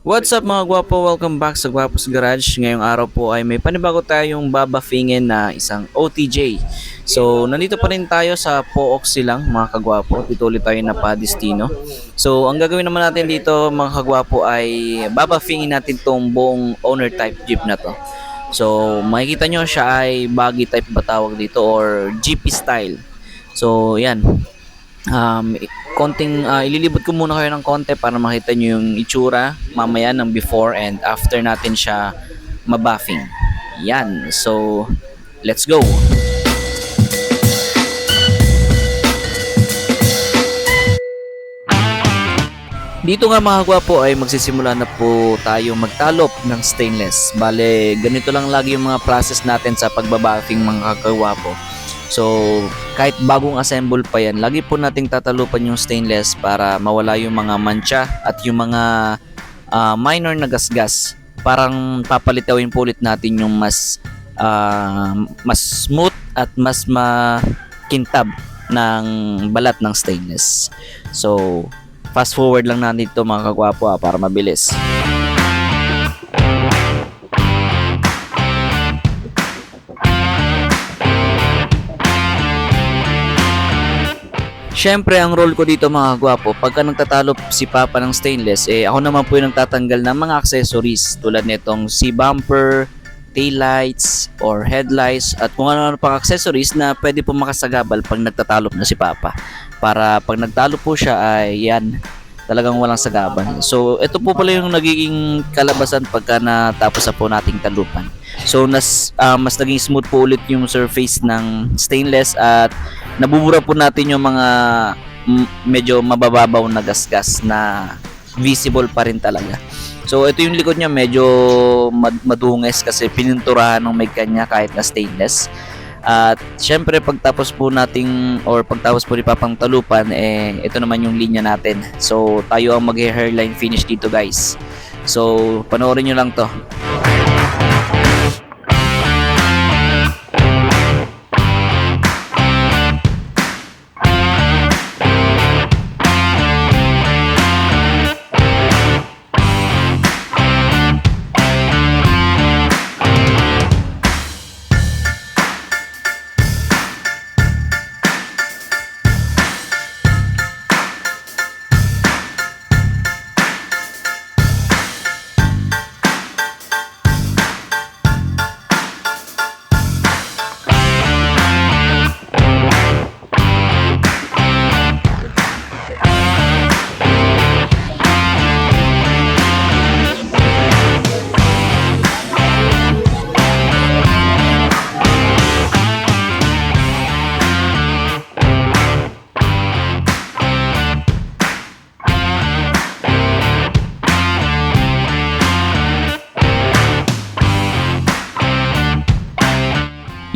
What's up mga gwapo? Welcome back sa Gwapos Garage. Ngayong araw po ay may panibago tayong babafingin na isang OTJ. So, nandito pa rin tayo sa Pook silang mga kagwapo. Dito ulit tayo na padestino. So, ang gagawin naman natin dito mga kagwapo ay babafingin natin tong buong owner type jeep na to. So, makikita nyo siya ay buggy type ba tawag dito or GP style. So, yan um, konting ah, ililibot ko muna kayo ng konti para makita nyo yung itsura mamaya ng before and after natin siya mabuffing. Yan. So, let's go. Dito nga mga gwapo ay magsisimula na po tayo magtalop ng stainless. Bale, ganito lang lagi yung mga process natin sa pagbabuffing mga kagwapo. So, kahit bagong assemble pa yan, lagi po nating tatalupan yung stainless para mawala yung mga mancha at yung mga ah, minor na gasgas. Parang papalitawin po ulit natin yung mas ah, mas smooth at mas makintab ng balat ng stainless. So, fast forward lang natin ito mga kagwapo ah, para mabilis. Siyempre, ang role ko dito mga gwapo, pagka nagtatalo si Papa ng stainless, eh ako naman po yung nagtatanggal ng mga accessories tulad nitong C-bumper, taillights, or headlights, at kung ano-ano pang accessories na pwede po makasagabal pag nagtatalo na si Papa. Para pag nagtalo po siya ay yan, talagang walang sagaban. So, ito po pala yung nagiging kalabasan pagka natapos na po nating talupan. So, nas, ah, mas naging smooth po ulit yung surface ng stainless at nabubura po natin yung mga medyo mabababaw na gasgas na visible pa rin talaga. So, ito yung likod niya medyo mad- madungis kasi pininturahan ng may kanya kahit na stainless. At syempre pagtapos po nating or pagtapos po ni Papang Talupan eh ito naman yung linya natin. So tayo ang mag-hairline finish dito guys. So panoorin nyo lang to.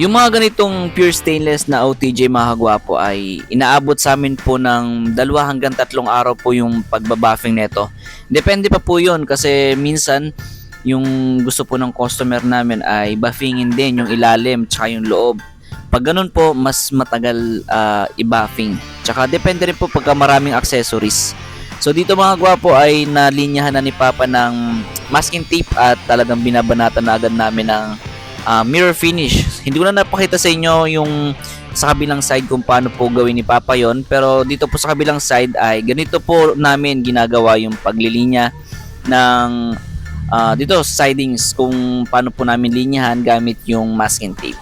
Yung mga ganitong pure stainless na OTJ mga kagwapo ay inaabot sa amin po ng dalawa hanggang tatlong araw po yung pagbabuffing nito. Depende pa po yun kasi minsan yung gusto po ng customer namin ay buffingin din yung ilalim tsaka yung loob. Pag ganun po, mas matagal ah, i-buffing. Tsaka depende rin po pagka maraming accessories. So dito mga gwapo ay nalinyahan na ni Papa ng masking tape at talagang binabanatan na agad namin ng ah, mirror finish. Hindi ko na napakita sa inyo yung sa kabilang side kung paano po gawin ni Papa yon pero dito po sa kabilang side ay ganito po namin ginagawa yung paglilinya ng ah, dito sidings kung paano po namin linyahan gamit yung masking tape.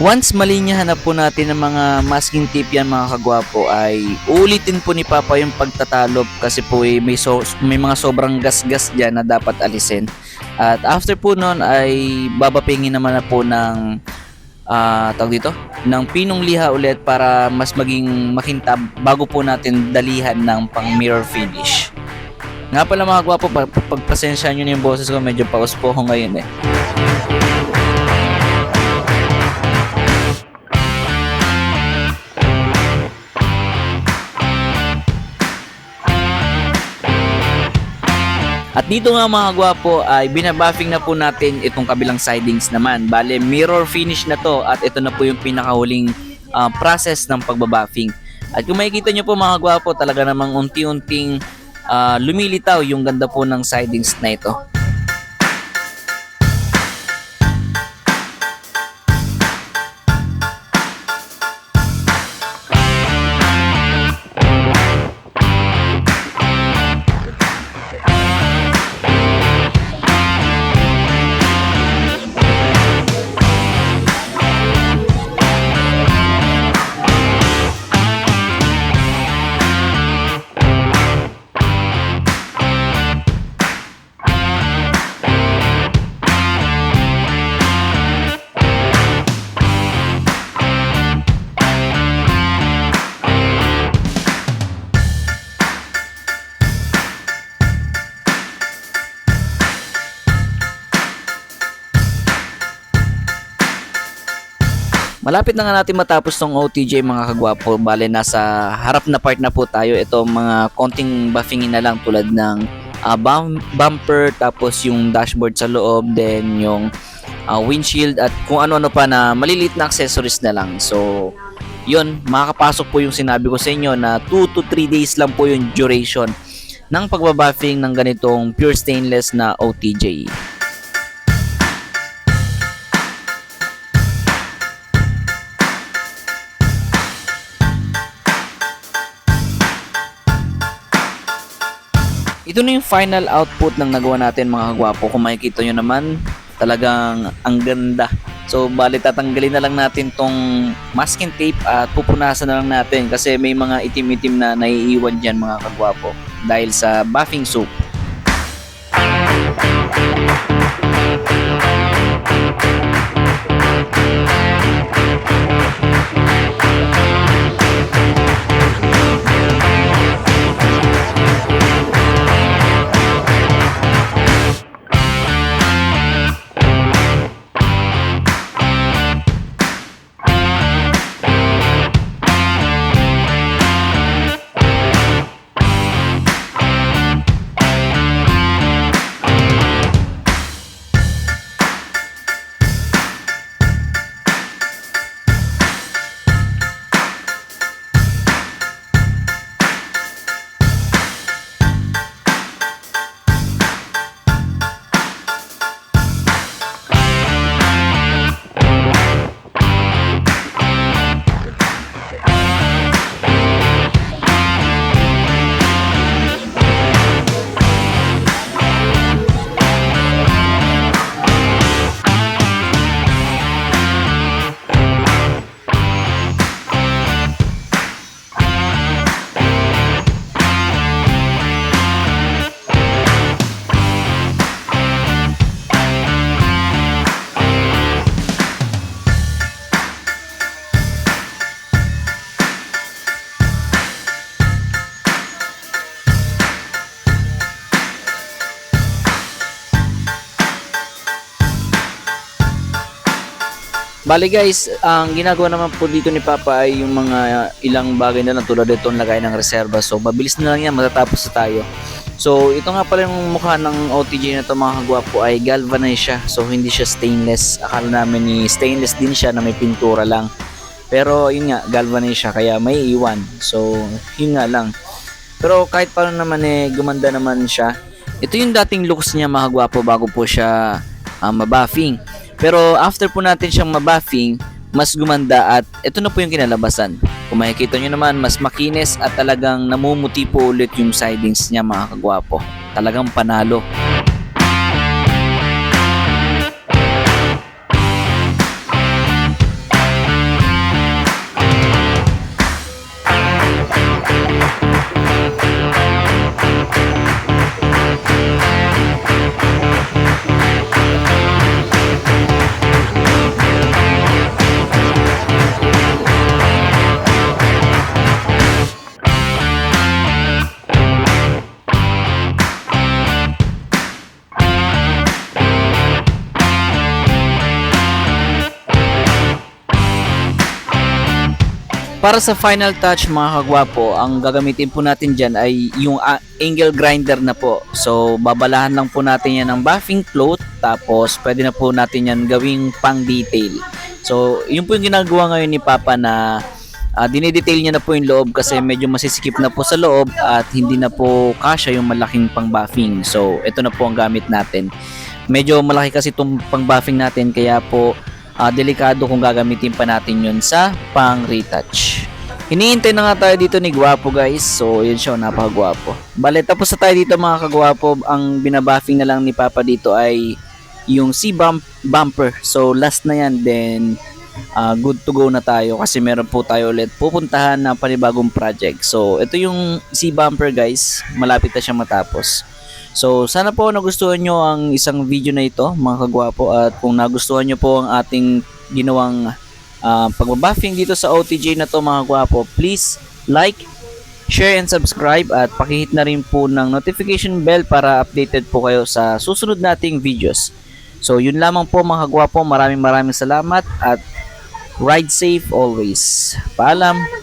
Once malinyahan na po natin ng mga masking tape yan mga kagwapo ay uulitin po ni Papa yung pagtatalop kasi po eh, may, so, may mga sobrang gasgas dyan na dapat alisin. At after po nun ay babapingin naman na po ng ah tawag dito, ng pinong liha ulit para mas maging makintab bago po natin dalihan ng pang mirror finish. Nga pala mga gwapo, pag, pagpasensya nyo na yung boses ko, medyo paus po ako ngayon eh. At dito nga mga gwapo ay binabuffing na po natin itong kabilang sidings naman. Bale mirror finish na to at ito na po yung pinakahuling ah, process ng pagbabuffing. At kung makikita nyo po mga gwapo, talaga namang unti-unting ah, lumilitaw yung ganda po ng sidings na ito. Malapit na nga natin matapos tong OTJ mga kagwapo. Bale, nasa harap na part na po tayo. Ito mga konting buffingin na lang tulad ng ah, bum- bumper, tapos yung dashboard sa loob, then yung ah, windshield at kung ano-ano pa na maliliit na accessories na lang. So, yun, makakapasok po yung sinabi ko sa inyo na 2 to 3 days lang po yung duration ng pagbabuffing ng ganitong pure stainless na OTJ. Ito na yung final output ng nagawa natin mga kagwapo. Kung makikita nyo naman, talagang ang ganda. So, bali tatanggalin na lang natin tong masking tape at pupunasan na lang natin kasi may mga itim-itim na naiiwan dyan mga kagwapo dahil sa buffing soap. Bali guys, ang ginagawa naman po dito ni Papa ay yung mga ilang bagay na lang tulad itong lagay ng reserva. So mabilis na lang yan, matatapos na tayo. So ito nga pala yung mukha ng OTJ na to mga kagwapo ay galvanized siya. So hindi siya stainless. Akala namin ni stainless din siya na may pintura lang. Pero yun nga, galvanized siya kaya may iwan. So yun nga lang. Pero kahit paano naman eh, gumanda naman siya. Ito yung dating looks niya mga kagwapo bago po siya uh, mabuffing. Pero after po natin siyang mabuffing, mas gumanda at ito na po yung kinalabasan. Kung makikita nyo naman, mas makinis at talagang namumuti po ulit yung sidings niya mga kagwapo. Talagang panalo. Para sa final touch mga kagwapo, ang gagamitin po natin dyan ay yung ah, angle grinder na po. So babalahan lang po natin yan ng buffing float tapos pwede na po natin yan gawing pang detail. So, yun po yung ginagawa ngayon ni Papa na uh, dinidetail niya na po yung loob kasi medyo masisikip na po sa loob at hindi na po kasya yung malaking pang-buffing. So, ito na po ang gamit natin. Medyo malaki kasi itong pang-buffing natin kaya po ah, delikado kung gagamitin pa natin yun sa pang-retouch. Hinihintay na nga tayo dito ni Gwapo guys. So, yun siya, napakagwapo. Bale, tapos na tayo dito mga kagwapo. Ang binabuffing na lang ni Papa dito ay yung C-bump bumper. So, last na yan. Then, ah, good to go na tayo kasi meron po tayo ulit pupuntahan na panibagong project. So, ito yung C-bumper guys. Malapit na siya matapos. So, sana po nagustuhan nyo ang isang video na ito, mga kagwapo. At kung nagustuhan nyo po ang ating ginawang uh, pagbabuffing dito sa OTJ na to, mga kagwapo, please like, share, and subscribe. At pakihit na rin po ng notification bell para updated po kayo sa susunod nating videos. So, yun lamang po mga kagwapo. Maraming maraming salamat at ride safe always. Paalam!